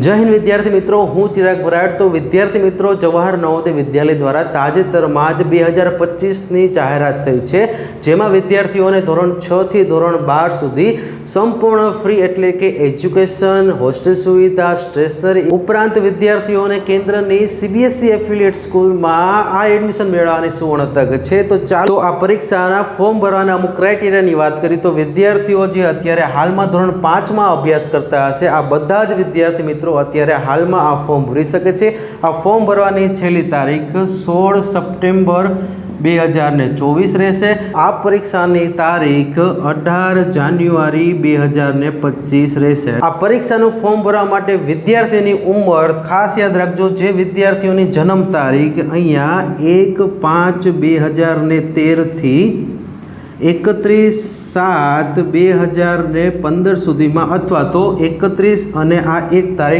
જય હિન્દ વિદ્યાર્થી મિત્રો, હું ચિરાગ બરાડ તો વિદ્યાર્થી મિત્રો, જવાહર નવોદય વિદ્યાલય દ્વારા તાજેતરમાં જ બે હજાર પચીસની જાહેરાત થઈ છે, જેમાં વિદ્યાર્થીઓને ધોરણ છથી ધોરણ બાર સુધી સંપૂર્ણ ફ્રી એટલે કે એજ્યુકેશન, હોસ્ટેલ સુવિધા, સ્ટેશનરી ઉપરાંત વિદ્યાર્થીઓને કેન્દ્રની સીબીએસઈ એફિલિએટ સ્કૂલમાં આ એડમિશન મેળવવાની સુવર્ણ તક છે. તો ચાલો આ પરીક્ષાના ફોર્મ ભરવાના અમુક ક્રાઇટેરિયાની વાત કરી તો વિદ્યાર્થીઓ જે અત્યારે હાલમાં ધોરણ પાંચમાં અભ્યાસ કરતા હશે, આ બધા જ વિદ્યાર્થી મિત્રો અત્યારે હાલમાં આ ફોર્મ ભરી શકે છે. આ ફોર્મ ભરવાની છેલ્લી તારીખ સોળ સપ્ટેમ્બર બે હજાર ને ચોવીસ રહેશે. આ પરીક્ષાની તારીખ અઢાર જાન્યુઆરી બે હજાર ને પચીસ રહેશે. આ પરીક્ષાનું ફોર્મ ભરવા માટે વિદ્યાર્થીની ઉંમર ખાસ યાદ રાખજો. જે વિદ્યાર્થીઓની જન્મ તારીખ અહીંયા એક પાંચ બે હજાર ને તેરથી એકત્રીસ સાત બે હજાર ને પંદર સુધીમાં અથવા તો એકત્રીસ અને આ એક તારીખ